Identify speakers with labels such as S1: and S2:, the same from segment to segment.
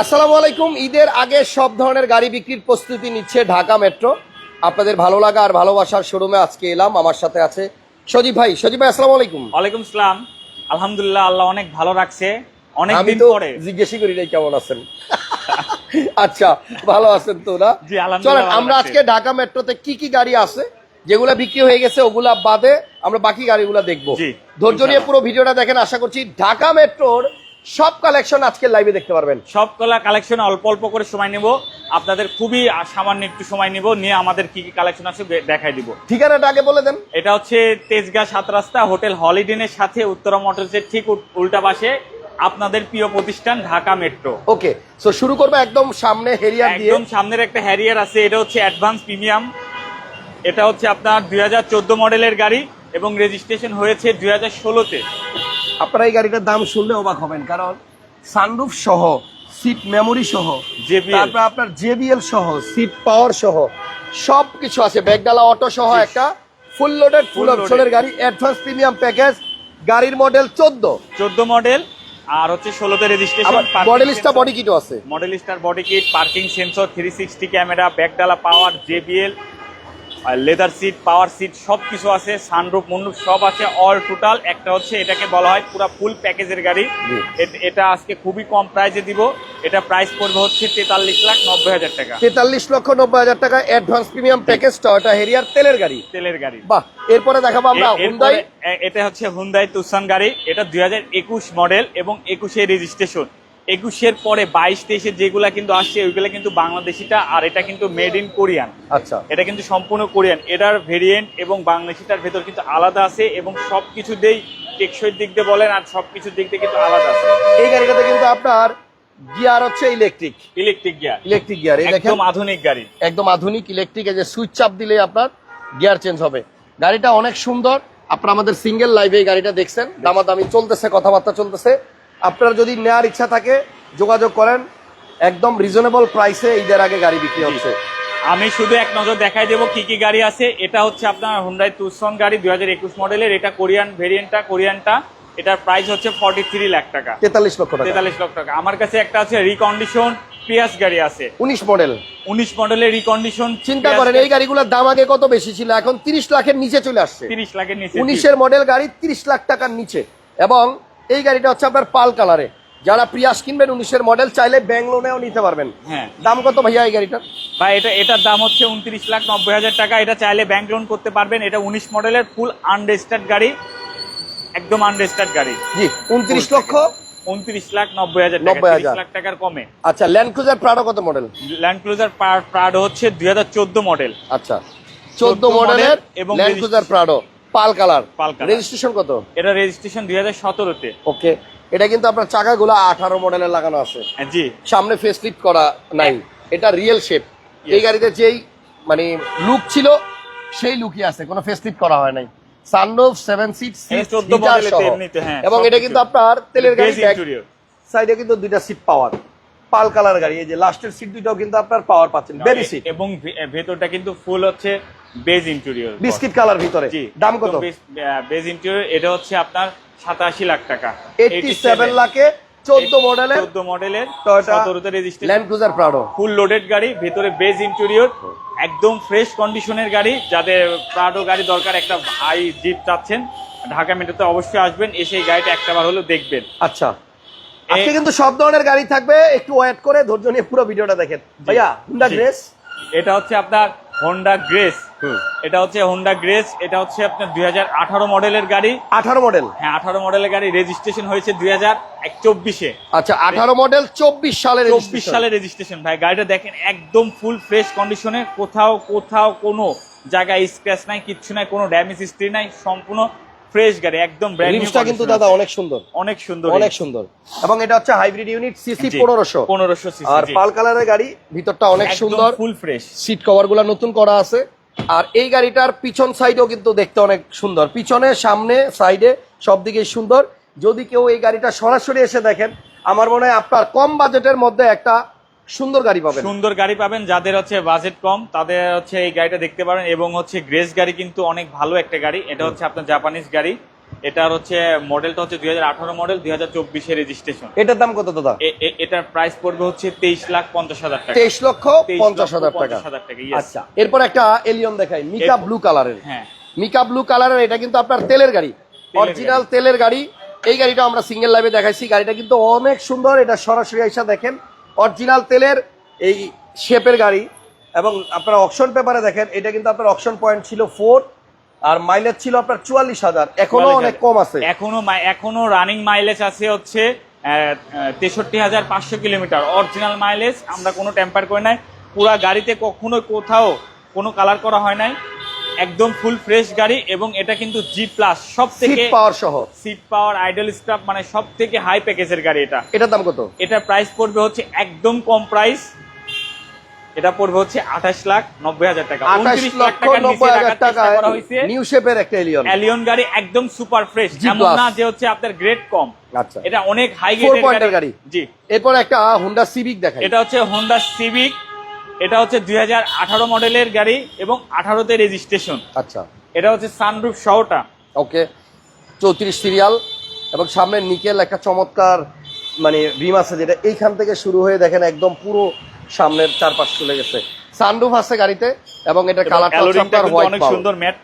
S1: আসসালামু আলাইকুম। ঈদের আগে সব ধরনের গাড়ি বিক্রির প্রস্তুতি নিচ্ছে ঢাকা মেট্রো। আপনাদের ভালো লাগা আর ভালোবাসার শোরুমে আজকে এলাম। আমার সাথে আছে সজীব ভাই। সজীব ভাই আসসালামু আলাইকুম।
S2: ওয়ালাইকুম সালাম। আলহামদুলিল্লাহ আল্লাহ অনেক ভালো রাখছে। অনেক দিন পরে।
S1: জিজ্ঞেসই করি নাই কেমন আছেন। আচ্ছা ভালো আছেন তো না?
S2: জি, আলহামদুলিল্লাহ
S1: চলেন আমরা আজকে ঢাকা মেট্রোতে কি কি গাড়ি আছে? যেগুলা বিক্রি হয়ে গেছে ওগুলা বাদে আমরা বাকি গাড়িগুলা দেখব। ধৈর্য নিয়ে পুরো ভিডিওটা দেখেন। আশা করছি ঢাকা মেট্রোর সব কালেকশন আজকে লাইভে দেখতে পারবেন।
S2: সব কলা কালেকশন অল্প অল্প করে সময় নেব। আপনাদের খুবই সামান্য একটু সময় নেব নিয়ে আমাদের কি কি কালেকশন আছে দেখাই দিব।
S1: ঠিকানাটা আগে বলে দেন।
S2: এটা হচ্ছে তেজগাঁ সাত রাস্তা হোটেল হলিডেনের সাথে উত্তরা মোটরসের ঠিক উল- উল্টা পাশে আপনাদের প্রিয় প্রতিষ্ঠান ঢাকা মেট্রো
S1: ওকে সো শুরু করব একদম সামনে হেরিয়ার দিয়ে।
S2: একদম সামনের একটা হ্যারিয়ার আছে এটা হচ্ছে অ্যাডভান্স প্রিমিয়াম এটা হচ্ছে আপনার দুই হাজার চোদ্দ মডেলের গাড়ি এবং রেজিস্ট্রেশন হয়েছে দুই হাজার ষোলোতে।
S1: আপনারা এই গাড়িটার দাম শুনলে অবাক হবেন কারণ সানরুফ সহ সিট মেমোরি সহ তারপর আপনার জেবিএল সহ সিট পাওয়ার সহ সব কিছু আছে। ব্যাগডালা অটো সহ একটা ফুল লোডেড ফুল অপশনের গাড়ি অ্যাডভান্স প্রিমিয়াম প্যাকেজ গাড়ির মডেল চোদ্দ।
S2: চোদ্দ মডেল আর হচ্ছে ষোলোতে রেজিস্ট্রেশন
S1: মডেল মডেলিস্টা বডি কিটও আছে।
S2: Model star body kit parking sensor three sixty camera ব্যাগডালা power JBL leather seat power seat সব কিছু আছে সানরুফ মন্ডুপ সব আছে অল টোটাল একটা হচ্ছে এটাকে বলা হয় পুরো ফুল প্যাকেজের গাড়ি। এটা আজকে খুবই কম প্রাইসে দিব। এটা প্রাইস পড়বে হচ্ছে তেতাল্লিশ লাখ নব্বই হাজার টাকা।
S1: তেতাল্লিশ লক্ষ নব্বই হাজার টাকা advance premium package Toyota Harrier তেলের গাড়ি।
S2: তেলের গাড়ি।
S1: বাহ এরপরে দেখাবো আমরা হুন্দাই
S2: এটা হচ্ছে হুন্দাই তুসান গাড়ি। এটা দুই হাজার একুশ মডেল এবং একুশে রেজিস্ট্রেশন একুশের পরে বাইশ তেইশে যেগুলা কিন্তু আসছে ওইগুলা কিন্তু বাংলাদেশিটা আর এটা কিন্তু মেড ইন কোরিয়ান
S1: আচ্ছা।
S2: এটা কিন্তু সম্পূর্ণ কোরিয়ান এটার ভেরিয়েন্ট এবং বাংলাদেশিটার ভেতর কিন্তু আলাদা আছে এবং সব কিছুতেই টেকসই দিক দিয়ে বলেন আর সব কিছুর দিক দিয়ে কিন্তু আলাদা আছে।
S1: এই গাড়িটাতে কিন্তু আপনার গিয়ার হচ্ছে electric
S2: electric gear
S1: electric gear
S2: একদম আধুনিক গাড়ি।
S1: একদম আধুনিক ইলেকট্রিক যে সুইচ চাপ দিলে আপনার গিয়ার চেঞ্জ হবে। গাড়িটা অনেক সুন্দর। আপনারা আমাদের সিঙ্গেল লাইভে এই গাড়িটা দেখছেন। দামাদামি চলতেছে কথাবার্তা চলতেছে। আপনার যদি নেওয়ার ইচ্ছা থাকে যোগাযোগ করেন একদম রিজনেবল প্রাইসে ঈদের আগে গাড়ি বিক্রি হচ্ছে।
S2: আমি শুধু এক নজর দেখাই দেবো কি কি গাড়ি আছে। এটা হচ্ছে আপনার হুন্ডাই তুসন গাড়ি দুই হাজার একুশ মডেলের এটা কোরিয়ান ভেরিয়েন্টটা কোরিয়ানটা। এটার প্রাইস হচ্ছে ফর্টি থ্রি লাখ টাকা।
S1: তেতাল্লিশ লক্ষ টাকা।
S2: তেতাল্লিশ লক্ষ টাকা। আমার কাছে একটা আছে রিকন্ডিশন পিয়াস গাড়ি আছে।
S1: উনিশ মডেল
S2: উনিশ মডেলের রিকন্ডিশন
S1: চিন্তা করেন এই গাড়িগুলোর দাম আগে কত বেশি ছিল? এখন তিরিশ লাখের নিচে চলে আসছে।
S2: তিরিশ লাখের নিচে।
S1: উনিশের মডেল গাড়ি তিরিশ লাখ টাকার নিচে। এবং এই গাড়িটা হচ্ছে আপনার পাল কালারে। যারা প্রিয়াস কিনবেন উনিশের মডেল চাইলে ব্যাংক নিতে পারবেন।
S2: হ্যাঁ।
S1: দাম কত ভাইয়া এই গাড়িটার?
S2: ভাই এটা এটার দাম হচ্ছে উনত্রিশ লাখ নব্বই হাজার টাকা। এটা চাইলে ব্যাংক লোন করতে পারবেন। এটা উনিশ মডেলের ফুল আনরেজিস্টার্ড গাড়ি। একদম আনরেজিস্টার্ড গাড়ি।
S1: জি উনত্রিশ লক্ষ?
S2: উনত্রিশ লাখ নব্বই হাজার
S1: 90,000
S2: তিরিশ লাখ টাকার কমে।
S1: আচ্ছা ল্যান্ড ক্রুজার প্রাডো কত মডেল
S2: ল্যান্ড ক্রুজার প্রাড হচ্ছে দুই হাজার চোদ্দ মডেল
S1: আচ্ছা চোদ্দ মডেলের
S2: এবং
S1: Land Cruiser Prado pearl colour.
S2: Pearl.
S1: Registration কত?
S2: এটা রেজিস্ট্রেশন দুই হাজার সতেরোতে।
S1: ওকে এটা কিন্তু আপনার চাকাগুলো আঠারো মডেলের লাগানো আছে।
S2: জি।
S1: সামনে ফেসলিফট করা নাই। এটা রিয়েল শেপ এই গাড়িতে যেই মানে লুক ছিল সেই লুকই আছে। কোনো ফেসলিফট করা হয় নাই। সানরুফ সেভেন সিট
S2: এটা 14 মডেলের এমনিতে, হ্যাঁ,
S1: এবং এটা কিন্তু আপনার তেলের গাড়ি সাইডে কিন্তু দুইটা সিট পাওয়ার পাল কালার গাড়ি এই যে লাস্টের সিট দুইটাও কিন্তু আপনার পাওয়ার পাচ্ছেন বেবি সিট
S2: এবং ভেতরটা কিন্তু ফুল হচ্ছে বেজ ইন্টেরিয়র
S1: বিস্কিট কালার ভিতরে। দাম কত?
S2: বেজ ইন্টেরিয়র এটা হচ্ছে আপনার সাতাশি লাখ টাকা।
S1: এইটটি সেভেন লাখে চোদ্দ মডেলের
S2: চোদ্দ মডেলের
S1: Toyota
S2: সতেরোতে registration
S1: Land Cruiser Prado
S2: full loaded গাড়ি ভেতরে বেজ ইন্টেরিয়র একদম ফ্রেশ কন্ডিশনের গাড়ি। যাদের প্রাডো গাড়ি দরকার একটা হাই জিপ চাচ্ছেন ঢাকা মেট্রোতে অবশ্যই আসবেন এসে এই গাড়িটা একটাবার হলো দেখবেন।
S1: আচ্ছা। আজকে কিন্তু সব ধরনের গাড়ি থাকবে। একটু ওয়েট করে ধৈর্য নিয়ে পুরো ভিডিওটা দেখেন। ভাইয়া হুন্ডা। গ্রেস
S2: এটা হচ্ছে আপনার হোন্ডা গ্রেস এটা হচ্ছে হোন্ডা গ্রেস এটা হচ্ছে আপনার দুই হাজার আঠারো মডেলের গাড়ি।
S1: আঠারো মডেল?
S2: হ্যাঁ আঠারো মডেলের গাড়ি রেজিস্ট্রেশন হয়েছে দুই হাজার চব্বিশে
S1: আচ্ছা আঠারো মডেল চব্বিশ সালের
S2: চব্বিশ সালে রেজিস্ট্রেশন ভাই গাড়িটা দেখেন একদম ফুল ফ্রেশ কন্ডিশনে কোথাও কোথাও কোনো জায়গায় স্ক্র্যাচ নাই কিচ্ছু নাই কোনো ড্যামেজ হিস্ট্রি নাই সম্পূর্ণ ফ্রেশ গাড়ি একদম ব্র্যান্ড
S1: রিমসটা কিন্তু দাদা অনেক সুন্দর।
S2: অনেক সুন্দর
S1: অনেক সুন্দর। এবং এটা হচ্ছে হাইব্রিড ইউনিট সিসি
S2: জি,
S1: পনেরোশো।
S2: 1500 সিসি
S1: আর পাল কালারের গাড়ি ভিতরটা অনেক সুন্দর।
S2: ফুল ফ্রেশ
S1: সিট কভারগুলা নতুন করা আছে। আর এই গাড়িটার পিছন সাইডেও কিন্তু দেখতে অনেক সুন্দর। পিছনে সামনে সাইডে সব দিকেই সুন্দর। যদি কেউ এই গাড়িটা সরাসরি এসে দেখেন আমার মনে হয় আপনার কম বাজেটের মধ্যে একটা সুন্দর গাড়ি পাবেন।
S2: সুন্দর গাড়ি পাবেন যাদের হচ্ছে বাজেট কম তাদের হচ্ছে এই গাড়িটা দেখতে পারেন এবং হচ্ছে গ্রেস গাড়ি কিন্তু অনেক ভালো একটা গাড়ি। এটা হচ্ছে আপনার জাপানিজ গাড়ি। এটার হচ্ছে মডেলটা হচ্ছে দুই হাজার আঠারো মডেল দুই হাজার চব্বিশের রেজিস্ট্রেশন
S1: এটার দাম কত দাদা?
S2: এটার প্রাইস পড়বে হচ্ছে তেইশ লাখ পঞ্চাশ হাজার টাকা।
S1: তেইশ লক্ষ পঞ্চাশ হাজার টাকা. আচ্ছা এরপর একটা এলিয়ন দেখাই মিকা ব্লু কালারের
S2: হ্যাঁ।
S1: মিকা ব্লু কালারের এটা কিন্তু আপনার তেলের গাড়ি। অরিজিনাল তেলের গাড়ি। এই গাড়িটা আমরা সিঙ্গেল লাইভে দেখাইছি। গাড়িটা কিন্তু অনেক সুন্দর। এটা সরাসরি আইসা দেখেন। অরিজিনাল তেলের এই শেপের গাড়ি এবং আপনার অকশন পেপারে দেখেন এটা কিন্তু আপনার অপশন পয়েন্ট ছিল ফোর আর মাইলেজ ছিল আপনার চুয়াল্লিশ হাজার। এখনও অনেক কম আছে।
S2: এখনও এখনও রানিং মাইলেজ আছে হচ্ছে তেষট্টি হাজার পাঁচশো কিলোমিটার। অরিজিনাল মাইলেজ আমরা কোনো টেম্পার করে নাই। পুরা গাড়িতে কখনো কোথাও কোনো কালার করা হয় নাই। একদম ফুল ফ্রেশ গাড়ি এবং এটা কিন্তু জি প্লাস সব থেকে
S1: পাওয়ার সহ।
S2: সিট পাওয়ার আইডল স্টাফ মানে সব থেকে হাই প্যাকেজের গাড়ি এটা।
S1: এটার দাম কত?
S2: এটার প্রাইস পড়বে হচ্ছে একদম কম প্রাইস এটা পড়বে হচ্ছে আঠাশ লাখ নব্বই হাজার টাকা।
S1: আঠাশ লক্ষ নব্বই হাজার
S2: হয়েছে।
S1: নিউ শেপের একটা এলিয়ন
S2: অ্যালিয়ন গাড়ি একদম সুপার ফ্রেশ এমন না যে হচ্ছে আপনার গ্রেড কম।
S1: আচ্ছা।
S2: এটা অনেক হাই গ্রেডের গাড়ি। জি।
S1: এরপর একটা হুন্ডা সিভিক দেখাই।
S2: এটা হচ্ছে হোন্ডা সিভিক এটা হচ্ছে দুই হাজার আঠারো মডেলের গাড়ি এবং আঠারোতে রেজিস্ট্রেশন।
S1: আচ্ছা।
S2: এটা হচ্ছে সানরুফ সহটা
S1: ওকে। চৌত্রিশ সিরিয়াল এবং সামনে নিকেল একটা চমৎকার মানে রিম আছে যেটা এইখান থেকে শুরু হয়ে দেখেন একদম পুরো সামনের চারপাশ চলে গেছে। সানরুফ আছে গাড়িতে এবং এটা কালারটা
S2: অনেক সুন্দর ম্যাট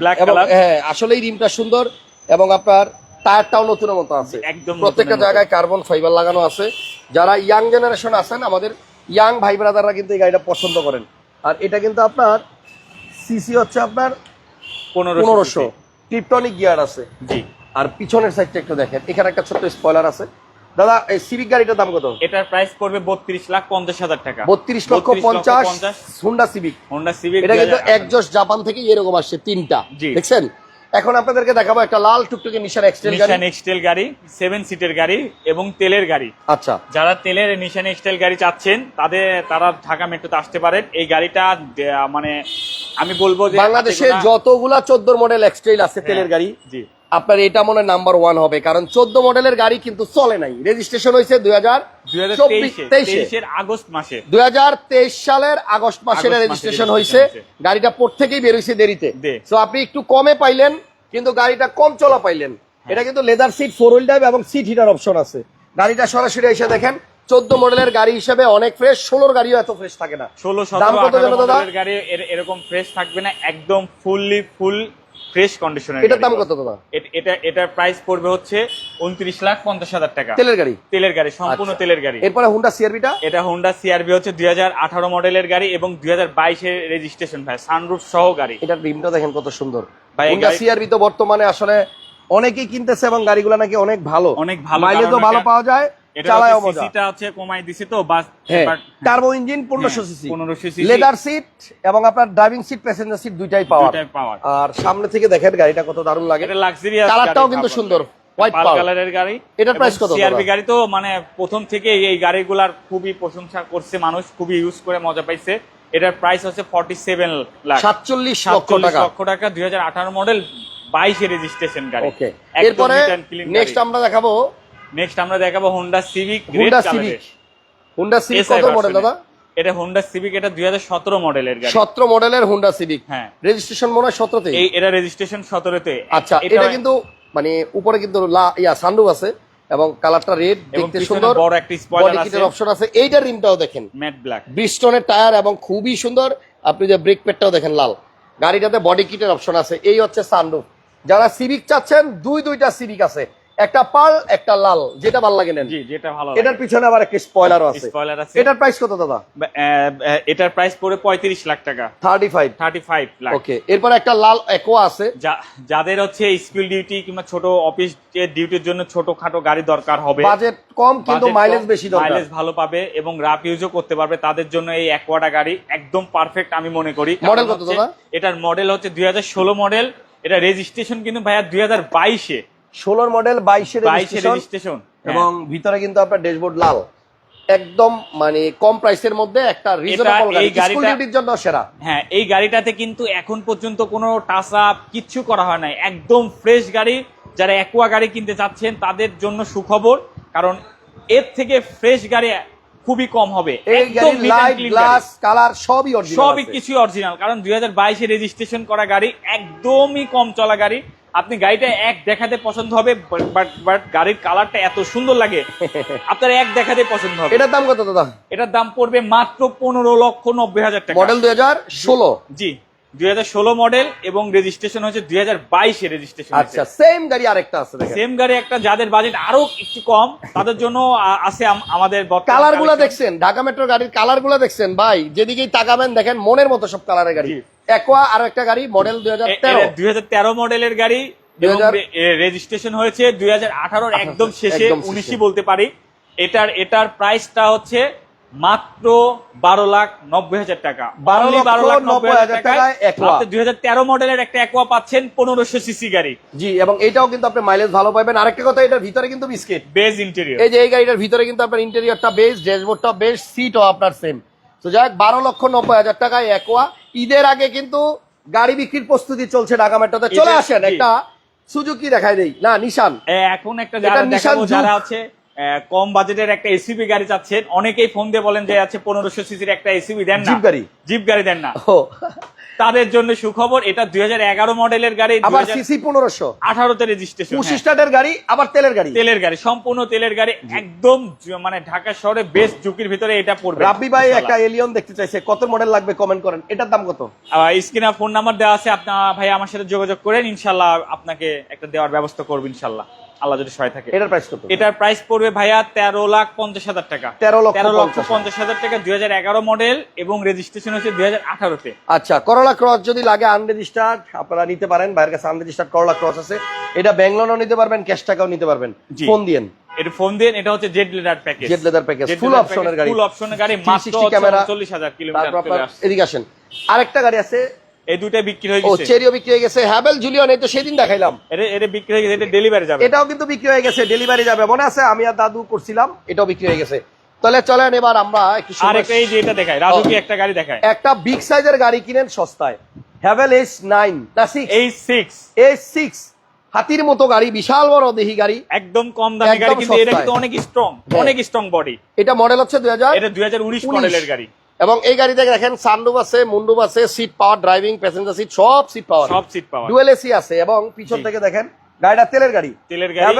S2: ব্ল্যাক কালার
S1: হ্যাঁ আসলেই রিমটা সুন্দর এবং আপনার টায়ারটাও নতুনের মতো আছে।
S2: একদম
S1: প্রত্যেকটা জায়গায় কার্বন ফাইবার লাগানো আছে। যারা ইয়াং জেনারেশন আছেন আমাদের ইয়াং ভাই ব্রাদাররা কিন্তু এই গাড়িটা পছন্দ করেন। আর এটা কিন্তু আপনার সিসি হচ্ছে আপনার
S2: পনেরোশো
S1: টিপটনিক গিয়ার আছে।
S2: জি।
S1: আর পিছনের সাইডটা একটু দেখেন। এখানে একটা ছোট্ট স্পয়লার আছে। দাদা এই সিভিক গাড়িটার দাম কত?
S2: এটার প্রাইস পড়বে বত্রিশ লাখ পঞ্চাশ হাজার টাকা।
S1: বত্রিশ লক্ষ পঞ্চাশ হুন্ডা সিভিক
S2: হোন্ডা সিভিক
S1: এটা কিন্তু একজস্ট জাপান থেকে এরকম আসছে তিনটা। দেখছেন? এখন আপনাদেরকে দেখাবো একটা লাল টুকটুকে নিশান এক্সটেল গাড়ি।
S2: নিশান এক্সটেল গাড়ি 7 সিটের গাড়ি এবং তেলের গাড়ি।
S1: আচ্ছা।
S2: যারা তেলের নিশান এক্সটেল গাড়ি চাচ্ছেন তাদের তারা ঢাকা মেট্রোতে আসতে পারেন। এই গাড়িটা মানে আমি বলব যে
S1: বাংলাদেশে যতগুলা চোদ্দ মডেল এক্সটেল আছে
S2: হ্যাঁ,
S1: তেলের গাড়ি
S2: জি।
S1: আপনার এটা মনে নাম্বার ওয়ান হবে কারণ চোদ্দ মডেলের গাড়ি কিন্তু চলে নাই। রেজিস্ট্রেশন হয়েছে দুই হাজার
S2: আগস্ট মাসে।
S1: দুই হাজার তেইশ সালের আগস্ট মাসের
S2: মাসে
S1: রেজিস্ট্রেশন হয়েছে। গাড়িটা প্রত্যেকেই বেরোইছে দেরিতে। তো আপনি একটু কমে পাইলেন কিন্তু গাড়িটা কম চলা পাইলেন।
S2: হ্যাঁ।
S1: এটা কিন্তু leather seat four wheel drive এবং সিট হিটার অপশন আছে। গাড়িটা সরাসরি এসে দেখেন চোদ্দ মডেলের গাড়ি হিসেবে অনেক ফ্রেশ ষোলোর গাড়িও এত ফ্রেশ থাকে না।
S2: ষোলো
S1: দাম কত?
S2: গাড়ি এরকম ফ্রেশ থাকবে না একদম ফুললি ফুল ফ্রেশ কন্ডিশনের
S1: এটার দাম কত দাদা?
S2: এটা এটার প্রাইস পড়বে হচ্ছে উনত্রিশ লাখ পঞ্চাশ হাজার টাকা।
S1: তেলের গাড়ি?
S2: তেলের গাড়ি সম্পূর্ণ
S1: আচ্ছা।
S2: তেলের গাড়ি।
S1: এরপরে হুন্ডা সিআরবিটা
S2: এটা হোন্ডা সিআরবি হচ্ছে দুই হাজার আঠারো মডেলের গাড়ি এবং দুই হাজার বাইশের রেজিস্ট্রেশন ভাই সানরুফ সহ গাড়ি।
S1: এটার রিমটা দেখেন কত সুন্দর।
S2: ভাই,
S1: হুন্ডা সিআরবি তো বর্তমানে আসলে অনেকেই কিনতেছে এবং গাড়িগুলো নাকি অনেক ভালো।
S2: অনেক ভালো,
S1: মাইলেজও ভালো পাওয়া যায়।
S2: এটা
S1: মজা।
S2: সিসিটা হচ্ছে কমাই দিছে তো বাস
S1: হ্যাঁ টার্বো ইঞ্জিন
S2: হ্যাঁ,
S1: সিসি
S2: 1500 cc
S1: লেদার সিট এবং আপনার ড্রাইভিং সিট প্যাসেঞ্জার সিট দুইটাই পাওয়ার আর সামনে থেকে দেখেন গাড়িটা কত দারুণ লাগে।
S2: এটা লাক্সারিয়াস
S1: কালারটাও কিন্তু সুন্দর হোয়াইট
S2: কালারের গাড়ি
S1: এটার price কত
S2: সিআরবি গাড়ি তো মানে প্রথম থেকে এই গাড়িগুলার খুবই প্রশংসা করছে মানুষ খুবই ইউজ করে মজা পাইছে। এটার প্রাইস হচ্ছে ফর্টি সেভেন লাখ।
S1: সাতচল্লিশ লক্ষ টাকা।
S2: লক্ষ টাকা দুই হাজার আঠারো মডেল বাইশে রেজিস্ট্রেশন গাড়ি।
S1: ওকে এরপরে নেক্সট আমরা দেখাবো
S2: নেক্সট আমরা দেখাবো Honda Civic
S1: Honda Civic Honda Civic কত মডেল দাদা?
S2: এটা হোন্ডা সিভিক এটা দুই হাজার সতেরো মডেলের গাড়ি।
S1: সতেরো মডেলের হুন্ডা সিভিক
S2: হ্যাঁ।
S1: রেজিস্ট্রেশন মনে হয় সতেরোতে।
S2: এই এটা রেজিস্ট্রেশন সতেরোতে।
S1: আচ্ছা এটা কিন্তু মানে উপরে কিন্তু লা- ইয়া সানরুফ আছে এবং কালারটা রেড দেখতে সুন্দর।
S2: বড় একটা
S1: বডি
S2: আছে।
S1: অপশন আছে। এইটার রিমটাও দেখেন।
S2: ম্যাট ব্ল্যাক
S1: ব্রিস্টনের টায়ার এবং খুবই সুন্দর। আপনি যে ব্রেক প্যাডটাও দেখেন লাল। গাড়িটাতে বডি কিটের অপশন আছে। এই হচ্ছে সানরুফ যারা সিভিক চাচ্ছেন দুই দুইটা সিভিক আছে। একটা পাল একটা লাল যেটা ভালো লাগে নেন।
S2: জি যেটা ভালো
S1: এটার পিছনে আবার একটা স্পয়লারও আছে।
S2: স্পয়লার আছে।
S1: এটার প্রাইস কত দাদা?
S2: এটার প্রাইস পড়ে পঁয়ত্রিশ লাখ টাকা।
S1: Thirty five
S2: thirty five lakh.
S1: Okay এরপর একটা লাল একোয়া আছে।
S2: যাদের হচ্ছে স্কুল ডিউটি কিংবা ছোট অফিস ডিউটির জন্য ছোটখাটো গাড়ি দরকার হবে।
S1: বাজেট কম কিন্তু মাইলেজ বেশি দরকার।
S2: মাইলেজ ভালো পাবে এবং রাফ ইউজও করতে পারবে। তাদের জন্য এই অ্যাকোয়াটা গাড়ি একদম পারফেক্ট আমি মনে করি। কারণ
S1: কত দাদা?
S2: এটার মডেল হচ্ছে দুই হাজার ষোলো মডেল এটা রেজিস্ট্রেশন কিন্তু ভাইয়া দুই হাজার বাইশে।
S1: ষোলোর মডেল বাইশের
S2: বাইশে
S1: রেজিস্ট্রেশন এবং ভিতরে কিন্তু আপনার ড্যাশবোর্ড লাল। একদম মানে কম প্রাইসের মধ্যে একটা রিজনেবল গাড়ি স্কুল জন্য সেরা।
S2: হ্যাঁ এই গাড়িটাতে কিন্তু এখন পর্যন্ত কোনো টাচ আপ কিচ্ছু করা হয় নাই। একদম ফ্রেশ গাড়ি। যারা অ্যাকোয়া গাড়ি কিনতে চাচ্ছেন তাদের জন্য সুখবর কারণ এর থেকে ফ্রেশ গাড়ি খুবই কম হবে। একদম
S1: গ্লাস কালার সবই অরিজিনাল
S2: সবই কিছুই অরিজিনাল কারণ দুই হাজার বাইশে রেজিস্ট্রেশন করা গাড়ি একদমই কম চলা গাড়ি। আপনি গাড়িটা এক দেখাতে পছন্দ হবে বাট বাট গাড়ির কালারটা এত সুন্দর লাগে আপনার এক দেখাতে পছন্দ হবে।
S1: এটার দাম কত দাদা?
S2: এটার দাম পড়বে মাত্র পনেরো লক্ষ নব্বই হাজার টাকা।
S1: মডেল দুই হাজার ষোলো?
S2: জি দুই হাজার ষোলো মডেল এবং রেজিস্ট্রেশন হচ্ছে দুই হাজার বাইশে রেজিস্ট্রেশন
S1: আচ্ছা সেম গাড়ি আরেকটা আছে
S2: সেম গাড়ি একটা যাদের বাজেট আরও একটু কম তাদের জন্য আছে আম- আমাদের কালারগুলা
S1: দেখছেন ঢাকা মেট্রো গাড়ির কালারগুলা দেখছেন ভাই যেদিকেই তাকাবেন দেখেন মনের মতো সব কালারের গাড়ি। একোয়া আর একটা গাড়ি মডেল দুই হাজার তেরো।
S2: দুই হাজার তেরো মডেলের গাড়ি রেজিস্ট্রেশন হয়েছে দুই হাজার আঠারোর একদম শেষে
S1: একদম
S2: উনিশই বলতে পারি। এটার এটার প্রাইসটা হচ্ছে মাত্র বারো লাখ নব্বই হাজার টাকা।
S1: 12
S2: Only
S1: লক্ষ 90 হাজার টাকায়।
S2: দুই হাজার তেরো মডেলের একটা একোয়া পাচ্ছেন পনেরোশো সিসি গাড়ি।
S1: জি এবং এটাও কিন্তু আপনি মাইলেজ ভালো পাবেন। আরেকটা কথা এটার ভিতরে কিন্তু বিস্কিট
S2: বেজ ইন্টেরিয়র
S1: এই যে এই গাড়িটার ভিতরে কিন্তু আপনার ইন্টেরিয়রটা বেশ ড্যাশবোর্ডটা বেশ সিটও আপনার সেম তো যাই হোক বারো লক্ষ নব্বই হাজার টাকায় একোয়া ঈদের আগে কিন্তু গাড়ি বিক্রির প্রস্তুতি চলছে ঢাকা মেট্রোতে। চলে আসেন একটা সুজুকি দেখাই দেই। না নিশান।
S2: এখন একটা
S1: নিশান
S2: যারা আহ, কম বাজেটের একটা এসিবি গাড়ি চাচ্ছেন। অনেকেই ফোন দিয়ে বলেন যে আছে পনেরোশো সিসির একটা এসিবি দেন না।
S1: জিপ গাড়ি।
S2: জিপ গাড়ি দেন না। তাদের জন্য সুখবর এটা দুই হাজার এগারো মডেলের গাড়ি
S1: আবার সিসি পনেরোশো।
S2: আঠারোতে রেজিস্ট্রেশন
S1: পঁচিশ স্টার্টের গাড়ি আবার তেলের গাড়ি?
S2: তেলের গাড়ি সম্পূর্ণ তেলের গাড়ি একদম মানে ঢাকা শহরে বেস্ট ঝুঁকির ভিতরে এটা পড়বে
S1: রাব্বি ভাই একটা এলিয়ন দেখতে চাইছে কত মডেল লাগবে কমেন্ট করেন এটার দাম কত?
S2: স্ক্রিনে ফোন নাম্বার দেওয়া আছে আপনার ভাই আমার সাথে যোগাযোগ করেন ইনশাল্লাহ আপনাকে একটা দেওয়ার ব্যবস্থা করব ইনশাল্লাহ আল্লাহ যদি সহায় থাকে।
S1: এটার প্রাইস কত?
S2: এটার প্রাইস পড়বে ভাইয়া তেরো লাখ পঞ্চাশ হাজার টাকা।
S1: 13 লক্ষ
S2: তেরো লক্ষ পঞ্চাশ হাজার। টাকা দুই হাজার এগারো মডেল এবং রেজিস্ট্রেশন হচ্ছে দুই হাজার আঠারোতে
S1: আচ্ছা করলা ক্রস যদি লাগে আনরেজিস্টার্ড আপনারা নিতে পারেন বাইরের কাছে আনরেজিস্টার্ড করলা ক্রস আছে। এটা ব্যাঙ্গলোরও নিতে পারবেন ক্যাশ টাকাও নিতে পারবেন। ফোন দিয়েন।
S2: এটা ফোন দিন এটা হচ্ছে Z leather package
S1: Z leather package full অপশনের গাড়ি।
S2: ফুল অপশনের গাড়ি মাত্র
S1: ক্যামেরা
S2: চল্লিশ হাজার কিলোমিটার।
S1: এদিকে আসেন। আরেকটা গাড়ি আছে
S2: এই দুইটা বিক্রি হয়ে
S1: ও
S2: গেছে।
S1: চেরিও বিক্রি হয়ে গেছে। হ্যাভেল জুলিয়ন এই তো সেদিন দেখাইলাম।
S2: এটা এটা বিক্রি হয়ে গেছে এটা ডেলিভারি যাবে।
S1: এটাও কিন্তু বিক্রি হয়ে গেছে ডেলিভারি যাবে। মনে আছে? আমি আর দাদু করছিলাম এটাও বিক্রি হয়ে গেছে। তাহলে চলেন এবার আমরা একটু
S2: আর একটা এই যে এটা দেখায় রাজু কি একটা গাড়ি দেখায়?
S1: একটা বিগ সাইজের গাড়ি কিনেন সস্তায়। হ্যাভেল এস নাইন না সিক্স
S2: এই সিক্স
S1: এস সিক্স হাতির মতো গাড়ি বিশাল বড় দেহি গাড়ি।
S2: একদম কম দামি গাড়ি কিন্তু এটা কিন্তু অনেক স্ট্রং
S1: হ্যাঁ।
S2: অনেক স্ট্রং বডি
S1: এটা মডেল হচ্ছে দুই হাজার
S2: এটা দুই হাজার উনিশ। মডেলের গাড়ি।
S1: এবং এই গাড়িতে দেখেন সানরুফ আছে মুন্ডুপ আছে seat power driving passenger seat সব সিট পাওয়ার
S2: সব সিট পাওয়া
S1: ডুয়েল এসি আছে এবং পিছন থেকে দেখেন গাড়িটা তেলের গাড়ি।
S2: তেলের গাড়ি।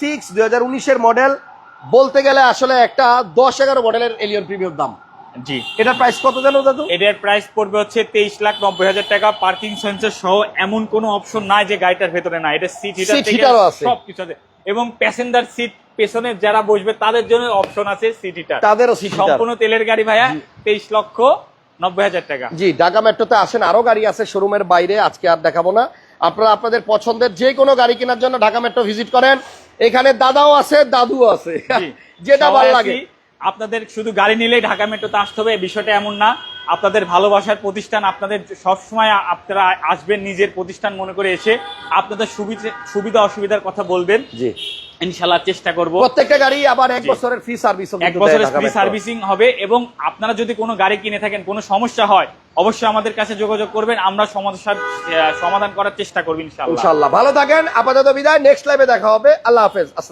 S1: সিক্স দুই হাজার উনিশের মডেল বলতে গেলে আসলে একটা দশ এগারো মডেলের এলিয়ন প্রিমিয়ার দাম।
S2: জি।
S1: এটার প্রাইস কত জানো দাদু?
S2: এটার প্রাইস পড়বে হচ্ছে তেইশ লাখ নব্বই হাজার টাকা। পার্কিং সেন্সর সহ এমন কোনো অপশন নাই যে গাড়িটার ভেতরে নাই। এটা সিট হিটার থেকে
S1: heater ও আছে।
S2: এবং প্যাসেঞ্জার সিট পেছনে যারা বসবে তাদের জন্য অপশন আছে সিট হিটার
S1: তাদেরও সিট
S2: সম্পূর্ণ তেলের গাড়ি ভাইয়া তেইশ লক্ষ নব্বই হাজার টাকা।
S1: জি ঢাকা মেট্রোতে আসেন আরও গাড়ি আছে শোরুমের বাইরে আজকে আর দেখাবো না। আপনারা আপনাদের পছন্দের যে কোনো গাড়ি কেনার জন্য ঢাকা মেট্রো ভিজিট করেন। এখানে দাদাও আছে দাদুও আছে। যেটা ভালো লাগে।
S2: আপনাদের শুধু গাড়ি নিলেই ঢাকা মেট্রোতে আসতে হবে এই বিষয়টা এমন না। আপনাদের ভালোবাসার প্রতিষ্ঠান আপনাদের সবসময় আপনারা আসবেন নিজের প্রতিষ্ঠান মনে করে এসে আপনাদের সুবিধা সুবিধা অসুবিধার কথা বলবেন।
S1: জি।
S2: ইনশাল্লাহ চেষ্টা করব।
S1: প্রত্যেকটা গাড়ি আবার এক বছরের ফ্রি সার্ভিস
S2: এক বছরের ফ্রি সার্ভিসিং হবে এবং আপনারা যদি কোনো গাড়ি কিনে থাকেন কোনো সমস্যা হয় অবশ্যই আমাদের কাছে যোগাযোগ করবেন। আমরা সমস্যার সমাধান করার চেষ্টা করব ইনশাল্লাহ
S1: ইনশাল্লাহ ভালো থাকেন। আপাতত বিদায়। নেক্সট লাইভে দেখা হবে। আল্লাহ হাফেজ। আসসালাম